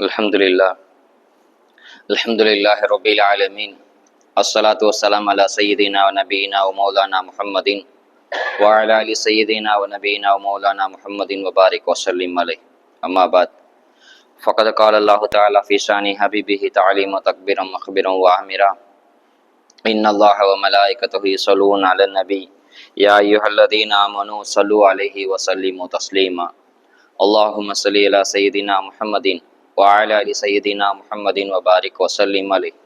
الحمد لله الحمد لله رب العالمين الصلاة والسلام على سيدنا ونبينا ومولانا محمد وعلى آل سيدنا ونبينا ومولانا محمد وبارك وسلم عليه أما بعد فقد قال الله تعالى في شان حبيبه تعليما تكبيرا مخبرا وأمرا إن الله وملائكته يصلون على النبي يا أيها الذين آمنوا صلوا عليه وسلموا تسليما اللهم صل على سيدنا محمد وعلى آل سيدنا محمد وبارك وسلم عليه.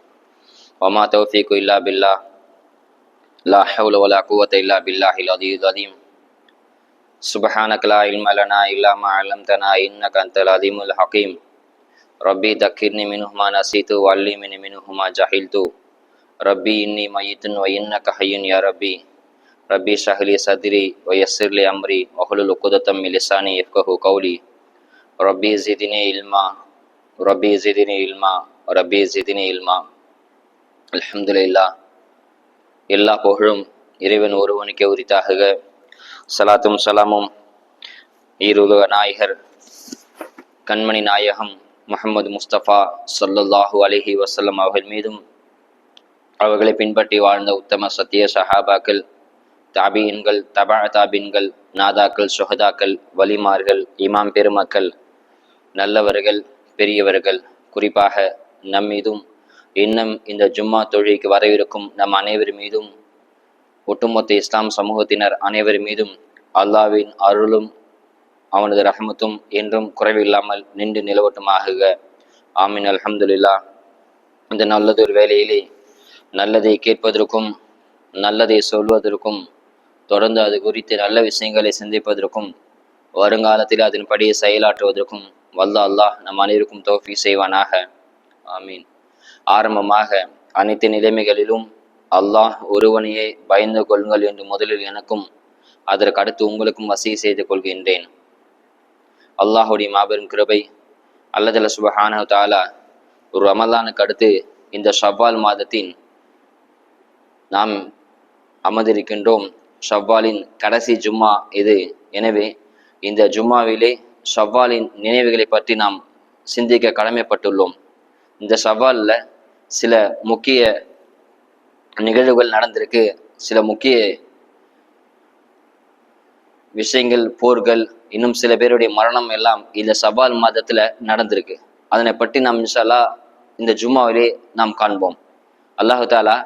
وما توفيق إلا بالله. لا حول ولا قوة إلا بالله العلي العظيم. سبحانك لا علم لنا إلا ما علمتنا إنك أنت العليم الحكيم. ربي ذكرني منه ما نسيت وعلمني منه ما جهلت. ربي إني ميت وإنك حي يا ربي. ربي اشرح لي صدري ويسر لي أمري واحلل عقدة من لساني يفقهوا قولي. ربي زدني علما ரபி ஜிதினி இல்மா ரபி ஜிதினி இல்மா அலமதுல்லா எல்லா புகழும் இறைவன் ஒருவனுக்கே உரித்தாக சலாத்தும் சலாமும் ஈருலக நாயகர் கண்மணி நாயகம் முகமது முஸ்தபா சல்லுல்லாஹு அலிஹி வசல்லம் அவர்கள் மீதும் அவர்களை பின்பற்றி வாழ்ந்த உத்தம சத்திய சஹாபாக்கள் தாபீன்கள் தபா தாபீன்கள் நாதாக்கள் சுஹதாக்கள் வலிமார்கள் இமாம் பெருமக்கள் நல்லவர்கள் பெரியவர்கள். குறிப்பாக நம் மீதும் இன்னும் இந்த ஜும்மா தொழிலுக்கு வரவிருக்கும் நம் அனைவர் மீதும் ஒட்டுமொத்த இஸ்லாம் சமூகத்தினர் அனைவர் மீதும் அல்லாவின் அருளும் அவனது ரஹமத்தும் என்றும் குறைவில்லாமல் நின்று நிலவட்டுமாகுக. ஆமீன். அல்ஹம்துலில்லா இந்த நல்லதொரு வேலையிலே நல்லதை கேட்பதற்கும் நல்லதை சொல்வதற்கும் தொடர்ந்து அது குறித்து நல்ல விஷயங்களை சிந்திப்பதற்கும் வருங்காலத்தில் அதன்படி செயலாற்றுவதற்கும் வல்ல அல்லாஹ் நம் அனைவருக்கும் தோஃபி செய்வானாக. ஆமீன். ஆரம்பமாக அனைத்து நிலைமைகளிலும் அல்லாஹ் ஒருவனையே பயந்து கொள்ளுங்கள் என்று முதலில் எனக்கும் அதற்கு அடுத்து உங்களுக்கும் வசதி செய்து கொள்கின்றேன். அல்லாஹுடைய மாபெரும் கிருபை அல்லதல்ல சுபஹான தாலா ஒரு ரமலானுக்கு அடுத்து இந்த ஷவ்வால் மாதத்தின் நாம் அமர்ந்திருக்கின்றோம். ஷவ்வாலின் கடைசி ஜும்மா இது. எனவே இந்த ஜும்மாவிலே ஷவ்வாலின் நினைவுகளை பற்றி நாம் சிந்திக்க கடமைப்பட்டுள்ளோம். இந்த ஷவ்வாலில் சில முக்கிய நிகழ்வுகள் நடந்திருக்கு. சில முக்கிய விஷயங்கள் போர்கள் இன்னும் சில பேருடைய மரணம் எல்லாம் இந்த சவால் மாதத்தில் நடந்திருக்கு. அதனை பற்றி நாம் இன்ஷால்லா இந்த ஜும்மாவிலே நாம் காண்போம். அல்லாஹு தாலா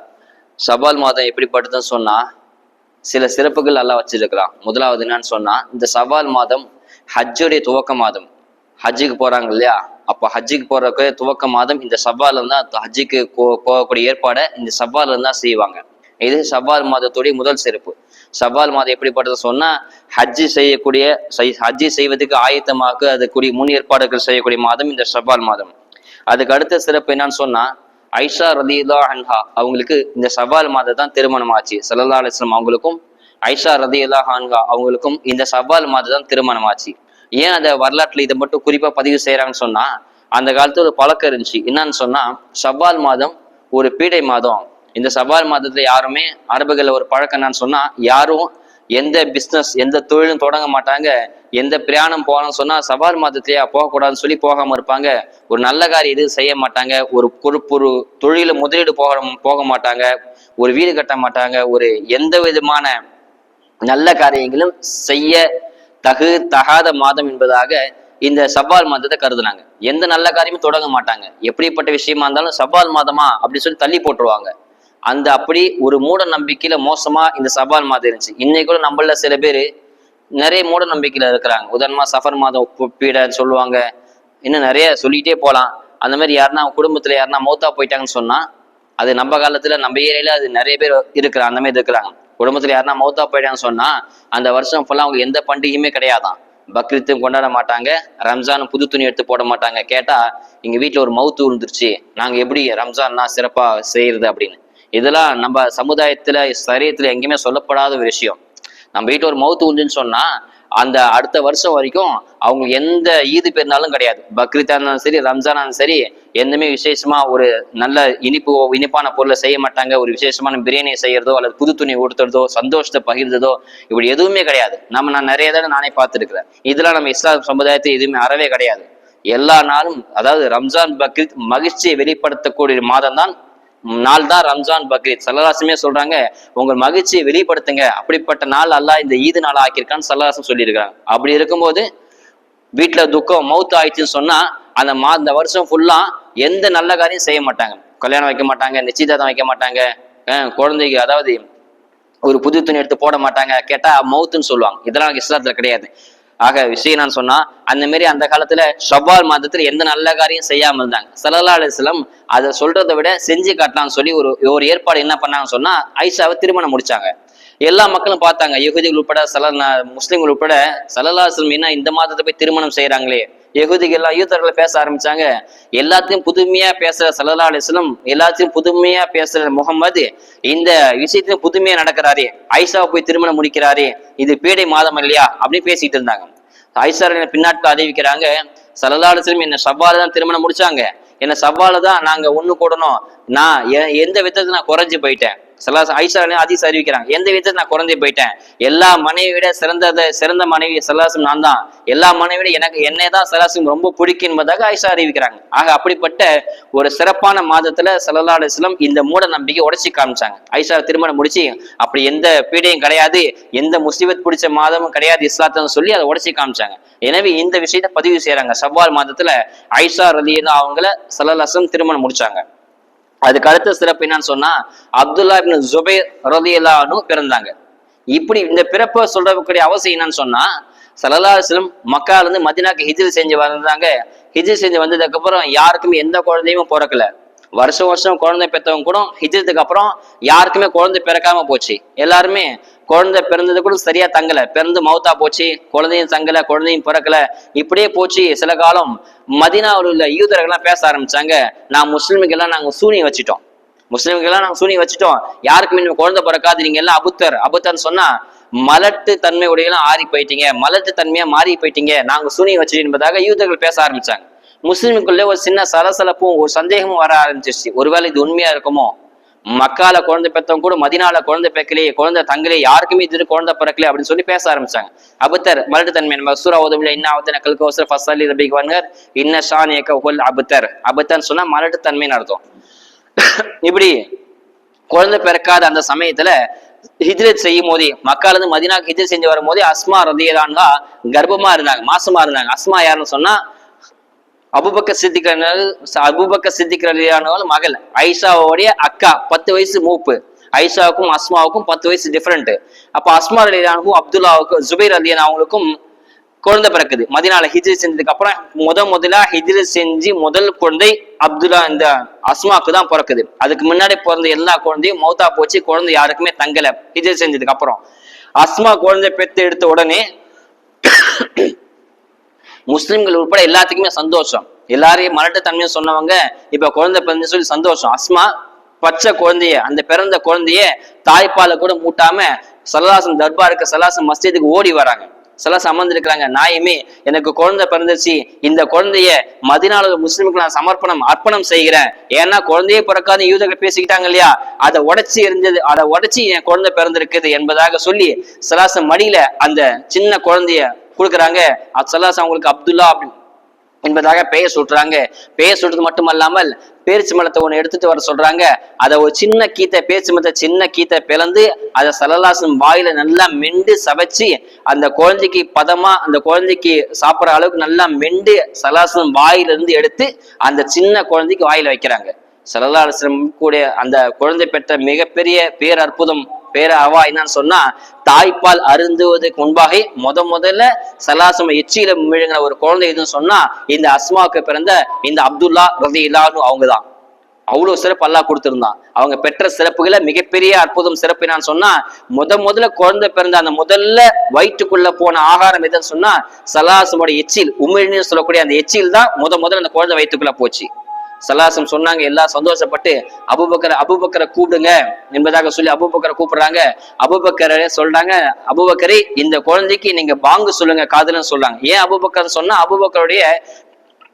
சவால் மாதம் எப்படிப்பட்டதுன்னு சொன்னா சில சிறப்புகள் எல்லாம் வச்சிருக்கலாம் முதலாவது என்னன்னு சொன்னா இந்த சவால் மாதம் ஹஜ்ஜுடைய துவக்க மாதம் ஹஜ்ஜுக்கு போறாங்க இல்லையா? அப்போ ஹஜ்ஜுக்கு போறதுக்கு துவக்க மாதம் இந்த சவால் தான் ஹஜ்ஜுக்கு போகக்கூடிய ஏற்பாடை இந்த சவால் தான் செய்வாங்க. இது சவால் மாதத்துடைய முதல் சிறப்பு. சவால் மாதம் எப்படிப்பட்டது சொன்னா ஹஜ்ஜி செய்யக்கூடிய ஹஜ்ஜி செய்வதற்கு ஆயத்தமாக அதுக்குரிய முன் ஏற்பாடுகள் செய்யக்கூடிய மாதம் இந்த சவால் மாதம். அதுக்கு அடுத்த சிறப்பு என்னன்னு சொன்னா ஐஷா ரலீலா அன்ஹா அவங்களுக்கு இந்த சவால் மாதம் தான் திருமணம் ஆச்சு சல்லா அலிஸ்லாம் அவங்களுக்கும் ஐஷா ரதியுல்லா ஹான்கா அவங்களுக்கும் இந்த சவால் மாதம் தான் திருமணம் ஆச்சு ஏன் அந்த வரலாற்றுல இதை மட்டும் குறிப்பா பதிவு செய்யறாங்கன்னு சொன்னா அந்த காலத்துல ஒரு பழக்கம் இருந்துச்சு. என்னன்னு சொன்னா சவால் மாதம் ஒரு பீடை மாதம். இந்த சவால் மாதத்துல யாருமே அரபுகள்ல ஒரு பழக்கம் என்னன்னு சொன்னா யாரும் எந்த பிஸ்னஸ் எந்த தொழிலும் தொடங்க மாட்டாங்க. எந்த பிரயாணம் போகணும்னு சொன்னா சவால் மாதத்திலேயா போகக்கூடாதுன்னு சொல்லி போகாம இருப்பாங்க. ஒரு நல்ல காரியம் எதுவும் செய்ய மாட்டாங்க. ஒரு பொறுப்பு ஒரு தொழில முதலீடு போக போக மாட்டாங்க. ஒரு வீடு கட்ட மாட்டாங்க. ஒரு எந்த விதமான நல்ல காரியங்களும் செய்ய தகு தகாத மாதம் என்பதாக இந்த சவால் மாதத்தை கருதுனாங்க. எந்த நல்ல காரியமும் தொடங்க மாட்டாங்க. எப்படிப்பட்ட விஷயமா இருந்தாலும் சவால் மாதமா அப்படின்னு சொல்லி தள்ளி போட்டுருவாங்க. அந்த அப்படி ஒரு மூட நம்பிக்கையில மோசமா இந்த சவால் மாதம் இருந்துச்சு. இன்னைக்கு கூட நம்மள சில பேர் நிறைய மூட நம்பிக்கையில இருக்கிறாங்க. உதாரணமா சஃபர் மாதம் பீடன்னு சொல்லுவாங்க. இன்னும் நிறைய சொல்லிட்டே போகலாம் அந்த மாதிரி யாருன்னா குடும்பத்துல யாருன்னா மௌத்தா போயிட்டாங்கன்னு சொன்னா அது நம்ம காலத்துல நம்ம ஏரியால அது நிறைய பேர் இருக்கிறாங்க அந்த மாதிரி இருக்கிறாங்க. குடும்பத்துல யாருன்னா மௌத்தா போயிட்டான்னு சொன்னா அந்த வருஷம் ஃபுல்லா அவங்க எந்த பண்டிகையுமே கிடையாதான். பக்ரீத்தும் கொண்டாட மாட்டாங்க ரம்ஜான் புது துணி எடுத்து போட மாட்டாங்க. கேட்டா எங்க வீட்டுல ஒரு மவுத்து விழுந்துருச்சு நாங்க எப்படி ரம்ஜான்னா சிறப்பா செய்யறது? அப்படின்னு. இதெல்லாம் நம்ம சமுதாயத்துல சரீரத்தில் எங்கேயுமே சொல்லப்படாத ஒரு விஷயம். நம்ம வீட்டுல ஒரு மவுத்து உண்டுன்னு சொன்னா அந்த அடுத்த வருஷம் வரைக்கும் அவங்க எந்த ஈது பெருநாளும் கிடையாது. பக்ரீத்தா இருந்தாலும் சரி ரம்ஜானா சரி எந்தமே விசேஷமா ஒரு நல்ல இனிப்பு இனிப்பான பொருளை செய்ய மாட்டாங்க. ஒரு விசேஷமான பிரியாணியை செய்யறதோ அல்லது புது துணி உடுத்துறதோ சந்தோஷத்தை பகிர்ந்ததோ இப்படி எதுவுமே கிடையாது. நம்ம நான் நிறைய தடவை நானே பார்த்துருக்கிறேன். இதெல்லாம் நம்ம இஸ்லாம் சமுதாயத்தை எதுவுமே அறவே கிடையாது. எல்லா நாளும் அதாவது ரம்ஜான் பக்ரீத் மகிழ்ச்சியை வெளிப்படுத்தக்கூடிய மாதம் தான் நாள் தான் ரம்ஜான் பக்ரீத். சல்லராசமே சொல்றாங்க உங்கள் மகிழ்ச்சியை வெளிப்படுத்துங்க. அப்படிப்பட்ட நாள் அல்லாஹ் இந்த ஈது நாள் ஆக்கியிருக்கான்னு சல்லராசம் சொல்லியிருக்காங்க அப்படி இருக்கும்போது வீட்டுல துக்கம் மவுத் ஆயிடுச்சுன்னு சொன்னா அந்த மா இந்த வருஷம் ஃபுல்லா எந்த நல்ல காரியம் செய்ய மாட்டாங்க. கல்யாணம் வைக்க மாட்டாங்க நிச்சயதார்த்தம் வைக்க மாட்டாங்க. அஹ் குழந்தைக்கு அதாவது ஒரு புது துணி எடுத்து போட மாட்டாங்க. கேட்டா மவுத்துன்னு சொல்லுவாங்க. இதெல்லாம் இஸ்லாத்துல கிடையாது. ஆக விஷயம் நான் சொன்னா அந்த மாதிரி அந்த காலத்துல ஷவ்வால் மாதத்துல எந்த நல்ல காரியம் செய்யாம இருந்தாங்க. சல்லல்லா அலிஸ்லம் அதை சொல்றதை விட செஞ்சு காட்டலாம்னு சொல்லி ஒரு ஒரு ஏற்பாடு என்ன பண்ணாங்கன்னு சொன்னா ஐஷாவை திருமணம் முடிச்சாங்க. எல்லா மக்களும் பார்த்தாங்க யகுதிகள் உட்பட சல முஸ்லிம்கள் உட்பட சல்லல்லா அலிஸ்லம் என்ன இந்த மாதத்தை போய் திருமணம் செய்யறாங்களே யகுதிகள் எல்லாம் யூத்தர்களை பேச ஆரம்பிச்சாங்க. எல்லாத்தையும் புதுமையா பேசுற சல்லா அலிஸ்லம் எல்லாத்தையும் புதுமையா பேசுற முகம்மது இந்த விஷயத்தையும் புதுமையா நடக்கிறாரு. ஐஷாவை போய் திருமணம் முடிக்கிறாரு. இது பீடை மாதம் இல்லையா? அப்படின்னு பேசிட்டு இருந்தாங்க. ஐஷா பின்னாட்கள் அறிவிக்கிறாங்க சல்லா அலிஸ்லம் என்ன சவால தான் திருமணம் முடிச்சாங்க. என்ன சவால தான் நாங்க ஒண்ணு கூடணும். நான் எந்த விதத்துல நான் குறைஞ்சு போயிட்டேன். சல்லா ஐஷா அதிஸ் அறிவிக்கிறாங்க. எந்த விதத்தை நான் குறைஞ்சு போயிட்டேன்? எல்லா மனைவி விட சிறந்ததை சிறந்த மனைவி சல்லாசம் நான் தான். எல்லா மனைவி விட எனக்கு என்னை தான் சல்லாசம் ரொம்ப பிடிக்கும் என்பதாக ஐஷா அறிவிக்கிறாங்க. ஆக அப்படிப்பட்ட ஒரு சிறப்பான மாதத்துல சல்லல்லா இந்த மூட நம்பிக்கை உடச்சி காமிச்சாங்க. ஐஷா திருமணம் முடிச்சு அப்படி எந்த பீடையும் கிடையாது எந்த முசீபத் பிடிச்ச மாதமும் கிடையாது இஸ்லாத்தம் சொல்லி அதை உடச்சி காமிச்சாங்க. எனவே இந்த விஷயத்தை பதிவு செய்யறாங்க சவ்வால் மாதத்துல ஐஷா ரலியன்னு அவங்கள சல்லல்லாசம் திருமணம் முடிச்சாங்க. அதுக்கு அடுத்த சிறப்பு என்னன்னு சொன்னா அப்துல்லா இப்னு ஜுபைர் ரலியல்லாஹு பிறந்தாங்க. இப்படி இந்த பிறப்பை சொல்றக்கூடிய அவசியம் என்னன்னு சொன்னா சல்லல்லா மக்கால இருந்து மதினாக்கு ஹிஜில் செஞ்சு வந்தாங்க ஹிஜில் செஞ்சு வந்ததுக்கு அப்புறம் யாருக்குமே எந்த குழந்தையுமே பிறக்கல. வருஷம் வருஷம் குழந்தை பெற்றவங்க கூட ஹிஜ்ரத்துக்கு அப்புறம் யாருக்குமே குழந்தை பிறக்காம போச்சு. எல்லாருமே குழந்தை பிறந்தது கூட சரியா தங்கல. பிறந்து மௌத்தா போச்சு. குழந்தையும் தங்கல குழந்தையும் பிறக்கல. இப்படியே போச்சு. சில காலம் மதினாவில் உள்ள யூதர்கள்லாம் பேச ஆரம்பிச்சாங்க. நான் முஸ்லிமுக்கெல்லாம் நாங்க சூனியம் வச்சிட்டோம். முஸ்லிம்கெல்லாம் நாங்க சூனி வச்சுட்டோம். யாருக்கும் இன்னும் குழந்தை பிறக்காது? நீங்க எல்லாம் அபுத்தர். அபுத்தர்னு சொன்னா மலட்டு தன்மை உடையெல்லாம் ஆறி போயிட்டீங்க. மலட்டு தன்மையா மாறி போயிட்டீங்க. நாங்க சூனியை வச்சுட்டு என்பதாக யூதர்கள் பேச ஆரம்பிச்சாங்க. முஸ்லிமுக்குள்ள ஒரு சின்ன சலசலப்பும் ஒரு சந்தேகமும் வர ஆரம்பிச்சிருச்சு. ஒருவேளை இது உண்மையா இருக்குமோ? மக்கால குழந்தை பெற்றவங்க கூட மதினால குழந்தை பிறக்கலையே குழந்தை தங்கலே யாருக்குமே இது குழந்தை பிறக்கலையே அப்படின்னு சொல்லி பேச ஆரம்பிச்சாங்க. அபுத்தர் மலட்டு தன்மை நம்ம சூரா ஓதுமில்ல இன்ன அவத்தன கல்கோசர் ஃபஸ்ட் ரபிக் வன்கர் இன்ன ஷான் ஏக்க அபுத்தர். அபுத்தர்னு சொன்னா மலட்டு தன்மைன்னு அர்த்தம். இப்படி குழந்தை பிறக்காத அந்த சமயத்துல ஹிஜ்ரத் செய்யும் போதே மக்கால இருந்து மதினாக்கு ஹிஜ்ரத் செஞ்சு வரும்போதே அஸ்மா ரதியதான்கா கர்ப்பமா இருந்தாங்க மாசமா இருந்தாங்க. அஸ்மா யாருன்னு சொன்னா அபுபக்க சித்திக்கிறார்கள் அபுபக்க சித்திக்கிறார்கள் மகள். ஐஷாவோடைய அக்கா பத்து வயசு மூப்பு. ஐஷாவுக்கும் அஸ்மாவுக்கும் பத்து வயசு டிஃப்ரெண்ட் அப்ப அஸ்மா அலியானுக்கும் அப்துல்லாவுக்கும் ஜுபைர் அலியான் அவங்களுக்கும் குழந்தை பிறக்குது. மதினால ஹிஜ்ரி செஞ்சதுக்கு அப்புறம் முத முதலா ஹிஜ்ரி செஞ்சு முதல் குழந்தை அப்துல்லா இந்த அஸ்மாவுக்கு தான் பிறக்குது. அதுக்கு முன்னாடி பிறந்த எல்லா குழந்தையும் மௌத்தா போச்சு. குழந்தை யாருக்குமே தங்கல. ஹிஜ்ரி செஞ்சதுக்கு அப்புறம். அஸ்மா குழந்தை பெத்து எடுத்த உடனே முஸ்லிம்கள் உட்பட எல்லாத்துக்குமே சந்தோஷம். எல்லாரையும் மலட்டு தன்மையை சொன்னவங்க இப்ப குழந்தை பிறந்து சொல்லி சந்தோஷம். அஸ்மா பச்சை குழந்தைய அந்த பிறந்த குழந்தைய தாய்ப்பாலை கூட மூட்டாம சல்லாசம் தர்பாருக்கு சலாசன் மஸ்ஜிதுக்கு ஓடி வராங்க. சலாசம் அமர்ந்திருக்கிறாங்க நாயுமே எனக்கு குழந்தை பிறந்துச்சு இந்த குழந்தைய மதினால முஸ்லிமுக்கு நான் சமர்ப்பணம் அர்ப்பணம் செய்கிறேன். ஏன்னா குழந்தையே பிறக்காத யூதர்கள் பேசிக்கிட்டாங்க இல்லையா? அதை உடச்சி இருந்தது அதை உடச்சி என் குழந்தை பிறந்திருக்குது என்பதாக சொல்லி சலாசம் மடியில அந்த சின்ன குழந்தைய கொடுக்குறாங்க. சல்லாசம் அவங்களுக்கு அப்துல்லா அப்படி என்பதாக பெயர் சுட்டுறாங்க. பெயர் சுட்டுறது மட்டுமல்லாமல் பேரிச்சு மலத்தை ஒன்று எடுத்துட்டு வர சொல்றாங்க. அதை ஒரு சின்ன கீத்தை பேரிச்சு மலத்தை சின்ன கீத்தை பிளந்து அதை சலலாசன் வாயில நல்லா மெண்டு சவைச்சு அந்த குழந்தைக்கு பதமா அந்த குழந்தைக்கு சாப்பிட்ற அளவுக்கு நல்லா மெண்டு சலாசன் வாயிலிருந்து எடுத்து அந்த சின்ன குழந்தைக்கு வாயில வைக்கிறாங்க. சலலாசனம் கூட அந்த குழந்தை பெற்ற மிகப்பெரிய பேர் அற்புதம் பேர அவா என்னன்னு சொன்னா தாய்ப்பால் அருந்துவதற்கு முன்பாக முத முதல்ல சலாசம எச்சியில விழுங்கின ஒரு குழந்தை எதுன்னு சொன்னா இந்த அஸ்மாவுக்கு பிறந்த இந்த அப்துல்லா ரதி இல்லான்னு அவங்கதான். அவ்வளவு சிறப்பு அல்லா கொடுத்திருந்தான். அவங்க பெற்ற சிறப்புகளை மிகப்பெரிய அற்புதம் சிறப்பு என்னன்னு சொன்னா முத முதல்ல குழந்தை பிறந்த அந்த முதல்ல வயிற்றுக்குள்ள போன ஆகாரம் எதுன்னு சொன்னா சலாசமோட எச்சில் உமிழ்னு சொல்லக்கூடிய அந்த எச்சில் தான் முத முதல்ல அந்த குழந்தை வயிற்றுக்குள்ள போச்சு. சலாசம் சொன்னாங்க எல்லாம் சந்தோஷப்பட்டு அபுபக்கரை அபுபக்கரை கூப்பிடுங்க என்பதாக சொல்லி அபுபக்கரை கூப்பிடுறாங்க. அபுபக்கரை சொல்றாங்க அபுபக்கரை இந்த குழந்தைக்கு நீங்க பாங்கு சொல்லுங்க காதலன்னு சொல்றாங்க. ஏன் அபுபக்கர் சொன்னா அபுபக்கருடைய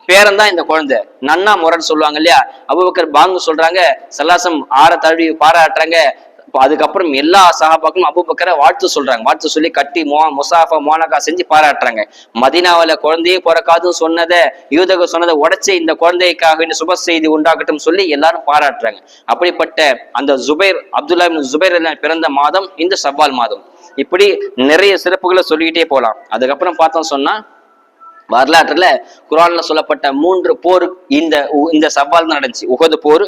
பேரன் தான் இந்த குழந்தை. நன்னா முரன்னு சொல்லுவாங்க இல்லையா? அபுபக்கர் பாங்கு சொல்றாங்க சல்லாசம் ஆற தழுவி பாராட்டுறாங்க இப்போ அதுக்கப்புறம் எல்லா சகாபாக்களும் அபுபக்கரை வாழ்த்து சொல்றாங்க. வாழ்த்து சொல்லி கட்டி மோ முசாஃபா மோனகா செஞ்சு பாராட்டுறாங்க. மதினாவில் குழந்தையே பிறக்காதுன்னு சொன்னதை யூதக சொன்னதை உடச்சி இந்த குழந்தைக்காக சுப செய்தி உண்டாகட்டும் சொல்லி எல்லாரும் பாராட்டுறாங்க. அப்படிப்பட்ட அந்த ஜுபைர் அப்துல்லா ஜுபைர் பிறந்த மாதம் இந்த சவ்வால் மாதம். இப்படி நிறைய சிறப்புகளை சொல்லிக்கிட்டே போகலாம் அதுக்கப்புறம் பார்த்தோம் சொன்னா வரலாற்றுல குரான்ல சொல்லப்பட்ட மூன்று போர் இந்த உ- இந்த சவால் நடந்துச்சு. உகது போர்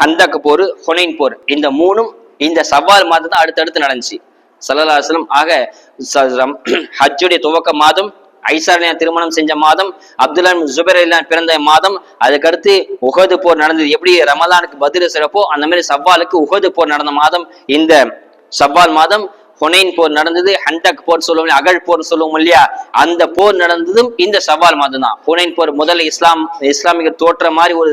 ஹந்தக் போர் ஹொனைன் போர். இந்த மூணும் இந்த சவால் மாதம் தான் அடுத்தடுத்து நடந்துச்சு. சல்லாஹலம் ஆக ச- ரம்- ஹஜ்ஜுடைய துவக்க மாதம் ஐசாரியா திருமணம் செஞ்ச மாதம் அப்துல்லா ஜுபேர் அலிலான் பிறந்த மாதம் அதுக்கடுத்து உகது போர் நடந்தது. எப்படி ரமலானுக்கு பதில் சிறப்போ அந்த மாதிரி சவாலுக்கு உகது போர் நடந்த மாதம் இந்த சவால் மாதம் ஹொனைன் போர் நடந்தது ஹண்டக் போர் சொல்லுவோம் அகழ் போர் சொல்லுவோம் இல்லையா அந்த போர் நடந்ததும் இந்த சவால் மாதம் தான் ஹுனைன் போர் முதல்ல இஸ்லாம் இஸ்லாமிய தோற்ற மாதிரி ஒரு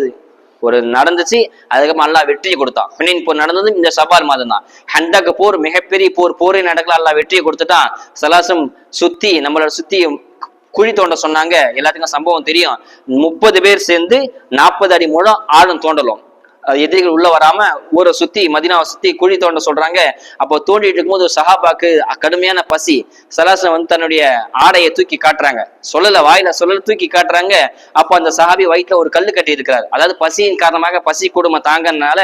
ஒரு நடந்துச்சு அதுக்கப்புறம் அல்லா வெற்றியை கொடுத்தான். ஹுனைன் போர் நடந்ததும் இந்த சவால் மாதம் தான் ஹண்டக் போர் மிகப்பெரிய போர் போரே நடக்கல அல்லா வெற்றியை கொடுத்துட்டான். சலாசம் சுத்தி நம்மளோட சுத்தி குழி தோண்ட சொன்னாங்க. எல்லாத்துக்கும் சம்பவம் தெரியும். முப்பது பேர் சேர்ந்து நாற்பது அடி மூலம் ஆழம் தோண்டலும். எதிரிகள் உள்ள வராம ஊரை சுத்தி மதினாவை சுத்தி குழி தோண்ட சொல்றாங்க. அப்போ தோண்டிட்டு இருக்கும்போது ஒரு சஹாபாக்கு கடுமையான பசி. சலாசன் வந்து தன்னுடைய ஆடையை தூக்கி காட்டுறாங்க. சொல்லல வாயில சொல்லல தூக்கி காட்டுறாங்க. அப்போ அந்த சஹாபி வயிற்றுல ஒரு கல்லு கட்டி இருக்கிறார் அதாவது பசியின் காரணமாக பசி குடும்பம் தாங்கறதுனால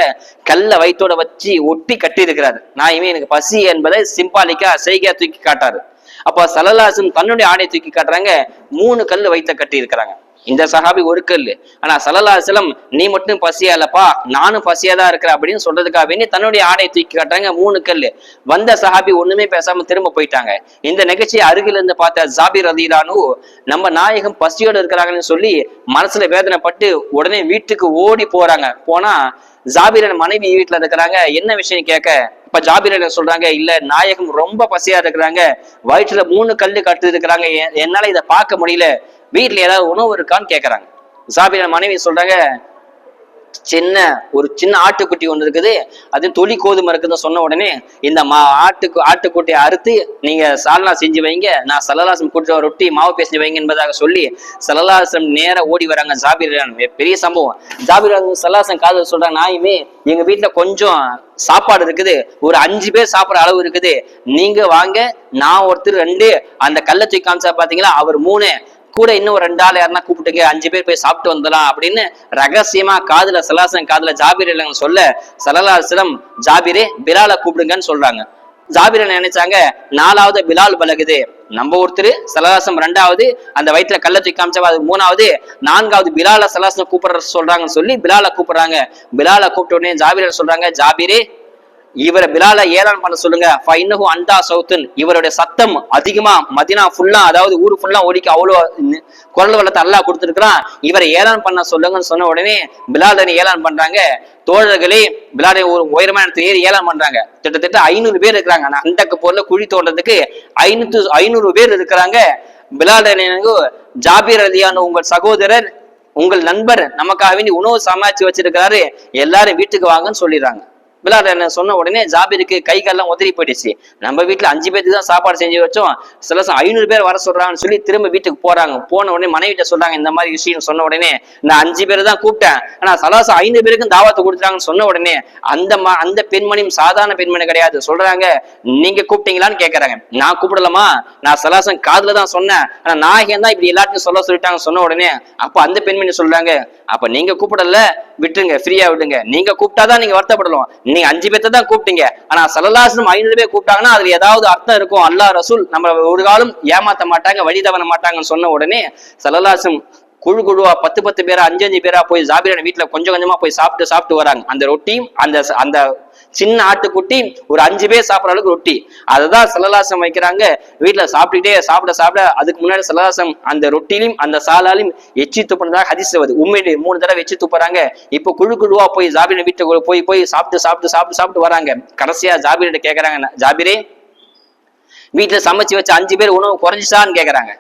கல்லை வயிற்றோட வச்சு ஒட்டி கட்டி இருக்கிறார் நான் இவன் எனக்கு பசி என்பதை சிம்பாலிக்கா செய்கையா தூக்கி காட்டாரு. அப்ப சலலாசன் தன்னுடைய ஆடையை தூக்கி காட்டுறாங்க. மூணு கல் வைத்த கட்டி இருக்கிறாங்க இந்த சஹாபி ஒரு கல்லு. ஆனா சலலாசலம் நீ மட்டும் பசியா இல்லப்பா நானும் பசியா தான் இருக்கிறேன் அப்படின்னு சொல்றதுக்காக வேண்டி தன்னுடைய ஆடையை தூக்கி காட்டாங்க மூணு கல்லு. வந்த சஹாபி ஒண்ணுமே பேசாம திரும்ப போயிட்டாங்க. இந்த நிகழ்ச்சியை அருகில் இருந்து பார்த்த ஜாபிர் ரதீலானு நம்ம நாயகம் பசியோடு இருக்கிறாங்கன்னு சொல்லி மனசுல வேதனைப்பட்டு உடனே வீட்டுக்கு ஓடி போறாங்க. போனா ஜாபிரன் மனைவி வீட்டுல இருக்கிறாங்க. என்ன விஷயம் கேட்க இப்ப ஜாபிரன் சொல்றாங்க இல்ல நாயகம் ரொம்ப பசியா இருக்கிறாங்க. வயிற்றுல மூணு கல்லு கட்டு இருக்கிறாங்க எ- என்னால இதை பார்க்க முடியல. வீட்டில் ஏதாவது உணவு இருக்கான்னு கேட்குறாங்க ஜாபிரன் மனைவி சொல்றாங்க சின்ன ஒரு சின்ன ஆட்டுக்குட்டி ஒன்று இருக்குது. அது தொலி கோதுமை இருக்குதுன்னு சொன்ன உடனே இந்த மா ஆட்டுக்கு ஆட்டுக்குட்டியை அறுத்து நீங்க சால்னா செஞ்சு வைங்க. நான் சலலாசம் கூட்டு ரொட்டி மாவு பேசி வைங்க என்பதாக சொல்லி சலலாசம் நேராக ஓடி வராங்க ஜாபீர் பெரிய சம்பவம். ஜாபீர் சலலாசம் காதல் சொல்றாங்க நாயுமே எங்க வீட்டுல கொஞ்சம் சாப்பாடு இருக்குது. ஒரு அஞ்சு பேர் சாப்பிட்ற அளவு இருக்குது. நீங்க வாங்க. நான் ஒருத்தர் ரெண்டு. அந்த கல்லை தூக்கி காமிச்சா பாத்தீங்களா? அவர் மூணு. கூட இன்னும் ஒரு ரெண்டு ஆள் யாருன்னா கூப்பிட்டுங்க அஞ்சு பேர் போய் சாப்பிட்டு வந்துடலாம் அப்படின்னு ரகசியமா காதுல சலாசன் காதுல ஜாபீர் இல்லைன்னு சொல்ல சலலாசிரம் ஜாபீரே பிலாலை கூப்பிடுங்கன்னு சொல்றாங்க. ஜாபீர் நினைச்சாங்க? நாலாவது பிலால் பலகுது நம்ம ஒருத்தர் சலலாசம் ரெண்டாவது அந்த வயிற்றுல கள்ள தூக்கி காமிச்சா அது மூணாவது நான்காவது பிலால சலாசம் கூப்பிடுற சொல்றாங்கன்னு சொல்லி பிலால கூப்பிடுறாங்க. பிலாலை கூப்பிட்ட உடனே ஜாபீர் சொல்றாங்க? ஜாபீரே இவரை பிலால ஏலான் பண்ண சொல்லுங்க. இன்னகும் அண்டா சவுத்துன். இவருடைய சத்தம் அதிகமா மதினா ஃபுல்லா அதாவது ஊரு ஃபுல்லா ஓடிக்க அவ்வளோ குரல் வளத்தை அல்லா கொடுத்துருக்குறான். இவரை ஏலான் பண்ண சொல்லுங்கன்னு சொன்ன உடனே பிலாலனை ஏலான் பண்றாங்க. தோழர்களே பிலாலை ஒரு உயரமான இடத்துல ஏறி ஏலம் பண்றாங்க. கிட்டத்தட்ட ஐநூறு பேர் இருக்கிறாங்க. ஆனால் அந்த பொருளை குழி தோன்றதுக்கு ஐநூத்து ஐநூறு பேர் இருக்கிறாங்க. பிலாலனுக்கு ஜாபீர் அலியான உங்கள் சகோதரர் உங்கள் நண்பர் நமக்காக வேண்டி உணவு சமாளிச்சு வச்சிருக்கிறாரு. எல்லாரும் வீட்டுக்கு வாங்கன்னு சொல்லிடுறாங்க. பிலால் என்ன சொன்ன உடனே ஜாபிருக்கு கை கால்லாம் உதறி போயிடுச்சு. நம்ம வீட்டில் அஞ்சு பேருக்கு தான் சாப்பாடு செஞ்சு வச்சோம். சில ஐநூறு பேர் வர சொல்றாங்கன்னு சொல்லி திரும்ப வீட்டுக்கு போறாங்க. போன உடனே மனைவிட்ட சொல்றாங்க இந்த மாதிரி விஷயம் சொன்ன உடனே நான் அஞ்சு பேர் தான் கூப்பிட்டேன். ஆனா சலாசம் ஐந்து பேருக்கும் தாவத்தை கொடுத்துட்டாங்கன்னு சொன்ன உடனே அந்த அந்த பெண்மணியும் சாதாரண பெண்மணி கிடையாது. சொல்றாங்க நீங்க கூப்பிட்டீங்களான்னு கேட்குறாங்க நான் கூப்பிடலாமா நான் சலாசம் காதுல தான் சொன்னேன். ஆனா நாயகன் தான் இப்படி எல்லாத்தையும் சொல்ல சொல்லிட்டாங்க சொன்ன உடனே அப்ப அந்த பெண்மணி சொல்றாங்க அப்ப நீங்க கூப்பிடல. விட்டுருங்க ஃப்ரீயா விடுங்க. நீங்க கூப்பிட்டாதான் நீங்க வருத்தப்படலாம். நீங்க அஞ்சு பேர்த்த தான் கூப்பிட்டீங்க. ஆனா சலலாசனம் ஐநூறு பேர் கூப்பிட்டாங்கன்னா அதுல ஏதாவது அர்த்தம் இருக்கும். அல்லாஹ் ரசூல் நம்ம ஒரு காலம் ஏமாத்த மாட்டாங்க வழி தவற மாட்டாங்கன்னு சொன்ன உடனே சலலாசம் குழு குழுவா பத்து பத்து பேரா அஞ்சு அஞ்சு பேரா போய் ஜாபிரான வீட்டுல கொஞ்சம் கொஞ்சமா போய் சாப்பிட்டு சாப்பிட்டு வராங்க. அந்த ரொட்டியும் அந்த அந்த சின்ன ஆட்டுக்குட்டி ஒரு அஞ்சு பேர் சாப்பிட்ற அளவுக்கு ரொட்டி. அததான் சலலாசம் வைக்கிறாங்க. வீட்டுல சாப்பிட்டுட்டே சாப்பிட சாப்பிட அதுக்கு முன்னாடி சலலாசம் அந்த ரொட்டிலையும் அந்த சாலாலையும் எச்சி துப்புனதாக ஹதிஸ் வருது. உண்மையிலே மூணு தடவை எச்சி துப்புறாங்க. இப்போ குழு குழுவா போய் ஜாபீரன் வீட்டுக்குள்ள போய் போய் சாப்பிட்டு சாப்பிட்டு சாப்பிட்டு சாப்பிட்டு வராங்க. கடைசியா ஜாபீர்கிட்ட கேக்குறாங்க ஜாபீரே வீட்டுல சமைச்சு வச்ச அஞ்சு பேர் உணவு குறைஞ்சிச்சான்னு கேக்குறாங்க.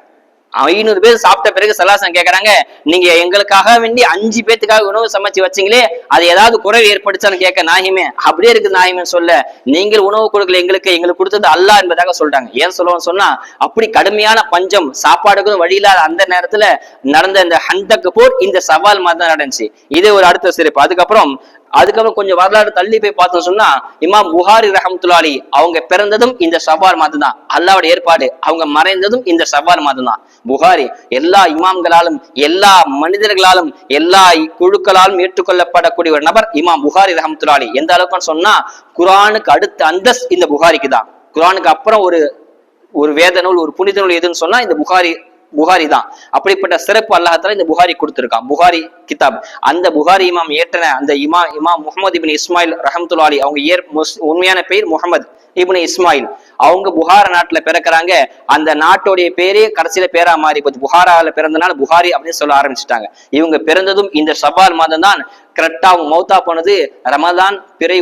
ஐநூறு பேர் சாப்பிட்ட பிறகு சலாசம் கேட்கறாங்க நீங்க எங்களுக்காக வேண்டி அஞ்சு பேத்துக்காக உணவு சமைச்சு வச்சீங்களே அது ஏதாவது குறைவு ஏற்படுச்சான்னு கேட்க நாயுமே அப்படியே இருக்குது நாயுமே சொல்ல நீங்கள் உணவு கொடுக்கல எங்களுக்கு எங்களுக்கு கொடுத்தது அல்லாஹ் என்பதாக சொல்றாங்க. ஏன் சொல்லுவோம் சொன்னா அப்படி கடுமையான பஞ்சம் சாப்பாடுக்கும் வழி இல்லாத அந்த நேரத்துல நடந்த இந்த ஹந்தக்கு போர் இந்த சவால் மாதிரி தான் நடந்துச்சு. இது ஒரு அடுத்த சிறப்பு. அதுக்கப்புறம் அதுக்கப்புறம் கொஞ்சம் வரலாறு தள்ளி போய் பார்த்தோம் சொன்னா இமாம் புகாரி ரஹமத்துலாலி அவங்க பிறந்ததும் இந்த சவால் மாதம் தான் அல்லாவோட ஏற்பாடு அவங்க மறைந்ததும் இந்த சவால் மாதம் தான் புகாரி எல்லா இமாம்களாலும் எல்லா மனிதர்களாலும் எல்லா குழுக்களாலும் ஏற்றுக்கொள்ளப்படக்கூடிய ஒரு நபர் இமாம் புகாரி ரஹமத்துலாலி எந்த அளவுக்குன்னு சொன்னா குரானுக்கு அடுத்த அந்தஸ் இந்த புகாரிக்கு தான். குரானுக்கு அப்புறம் ஒரு ஒரு வேத நூல் ஒரு புனித நூல் எதுன்னு சொன்னா இந்த புகாரி புகாரி தான். அப்படிப்பட்ட சிறப்பு அல்லாஹால இந்த புகாரி கொடுத்திருக்கான். புகாரி கிதாப். அந்த புகாரி இமாம் ஏற்றன அந்த இமா இமாம் முகமது இபின் இஸ்மாயில் ரஹமத்துல்லாலி அவங்க ஏர் முஸ்- உண்மையான பெயர் முகமது இபின் இஸ்மாயில். அவங்க புகார நாட்டுல பிறக்கிறாங்க. அந்த நாட்டுடைய பேரே கடைசியில பேரா மாறி போச்சு. புகாரால பிறந்தனால புகாரி அப்படின்னு சொல்ல ஆரம்பிச்சிட்டாங்க. இவங்க பிறந்ததும் இந்த சவால் மாதம் தான் கரெக்டா அவங்க மௌத்தா போனது. ரமதான் பிறை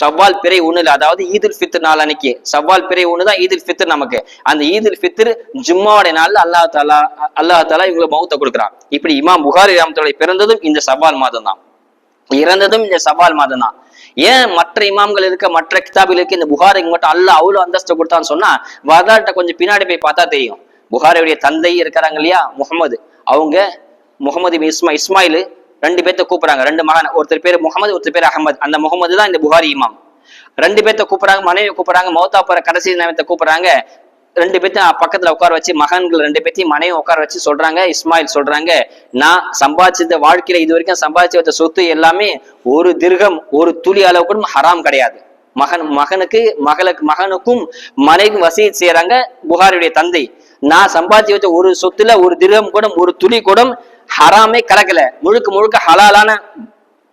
சவால் பிறை ஒண்ணுல அதாவது ஈதுல் ஃபித்ர் நாள் அன்னைக்கு. சவால் பிறை ஒண்ணு தான் ஈதுல் ஃபித்ர் நமக்கு. அந்த ஈதுல் ஃபித்ர் ஜும்மாவுடைய நாள்ல அல்லாஹ் தாலா அல்லாஹ் தாலா இவங்களை மௌத்த கொடுக்குறான். இப்படி இமாம் புகாரி ராமத்துடைய பிறந்ததும் இந்த சவால் மாதம் தான் இறந்ததும் இந்த சவால் மாதம் தான் ஏன் மற்ற இமாம்கள் இருக்க மற்ற கிதாபில் இருக்க இந்த புகாரிக்கு மட்டும் அல்ல அவ்வளவு அந்தஸ்து கொடுத்தான்னு சொன்னா வரலாற்றை கொஞ்சம் பின்னாடி போய் பார்த்தா தெரியும். புகாரியுடைய தந்தை இருக்கிறாங்க இல்லையா? முகமது. அவங்க முகமது இஸ்மா இஸ்மாயில் ரெண்டு பேர்த்த கூப்பிடுறாங்க. ரெண்டு மகன் ஒருத்தர் பேர் முகமது ஒருத்தர் பேர் அகமது அந்த முகமது தான் இந்த புகாரி இமாம். ரெண்டு பேர்த்த கூப்பிடுறாங்க மனைவி கூப்பிடுறாங்க மௌத்தா போற கடைசி நேரத்தை கூப்பிடுறாங்க. ரெண்டு பேர்த்தையும் பக்கத்துல உட்கார வச்சு மகன்கள் ரெண்டு பேர்த்தையும் மனைவி உட்கார வச்சு சொல்றாங்க இஸ்மாயில் சொல்றாங்க. நான் சம்பாதிச்ச வாழ்க்கையில இது வரைக்கும் சம்பாதிச்சு வச்ச சொத்து எல்லாமே ஒரு திருகம் ஒரு துளி அளவு கூட ஹராம் கிடையாது. மகன் மகனுக்கு மகளுக்கு மகனுக்கும் மனைவி வசதி செய்யறாங்க புகாரியுடைய தந்தை. நான் சம்பாதிச்சு வச்ச ஒரு சொத்துல ஒரு திருகம் கூட ஒரு துளி கூட ஹராமே கலக்கல. முழுக்க முழுக்க ஹலாலான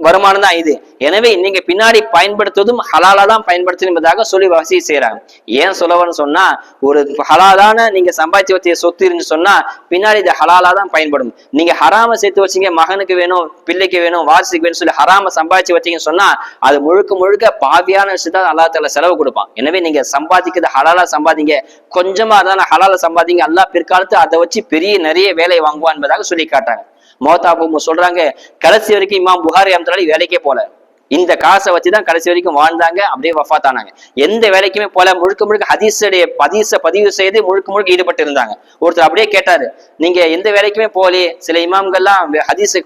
வருமானம் தான் இது. எனவே நீங்க பின்னாடி பயன்படுத்துவதும் ஹலாலா தான் பயன்படுத்தணும் என்பதாக சொல்லி வசதி செய்யறாங்க ஏன் சொல்லவன்னு சொன்னா ஒரு ஹலாலான நீங்க சம்பாதிச்சு வச்ச சொத்து இருந்து சொன்னா பின்னாடி இது ஹலாலா தான் பயன்படும். நீங்க ஹராம சேர்த்து வச்சீங்க மகனுக்கு வேணும் பிள்ளைக்கு வேணும் வாரிசுக்கு வேணும் சொல்லி ஹராம சம்பாதிச்சு வச்சீங்கன்னு சொன்னா அது முழுக்க முழுக்க பாவியான விஷயத்தான் அல்லா தால செலவு கொடுப்பான். எனவே நீங்க சம்பாதிக்கிறது ஹலாலா சம்பாதிங்க. கொஞ்சமா இருந்தாலும் ஹலாலா சம்பாதிங்க. அல்லாஹ் பிற்காலத்து அதை வச்சு பெரிய நிறைய வேலை வாங்குவான் என்பதாக சொல்லி காட்டாங்க மோத்தாபு சொல்றாங்க கடைசி வரைக்கும் இமாம் புகாரி அம்தாலி வேலைக்கே போல. இந்த காசை வச்சுதான் கடைசி வரைக்கும் வாழ்ந்தாங்க அப்படியே வஃபாத்தானாங்க எந்த வேலைக்குமே போல முழுக்க முழுக்க ஹதீஸுடைய ஹதீஸ பதிவு செய்து முழுக்க முழுக்க ஈடுபட்டு இருந்தாங்க ஒருத்தர் அப்படியே கேட்டாரு நீங்க எந்த வேலைக்குமே போகலையே சில இமாம்கள்லாம் வே- ஹதீஸை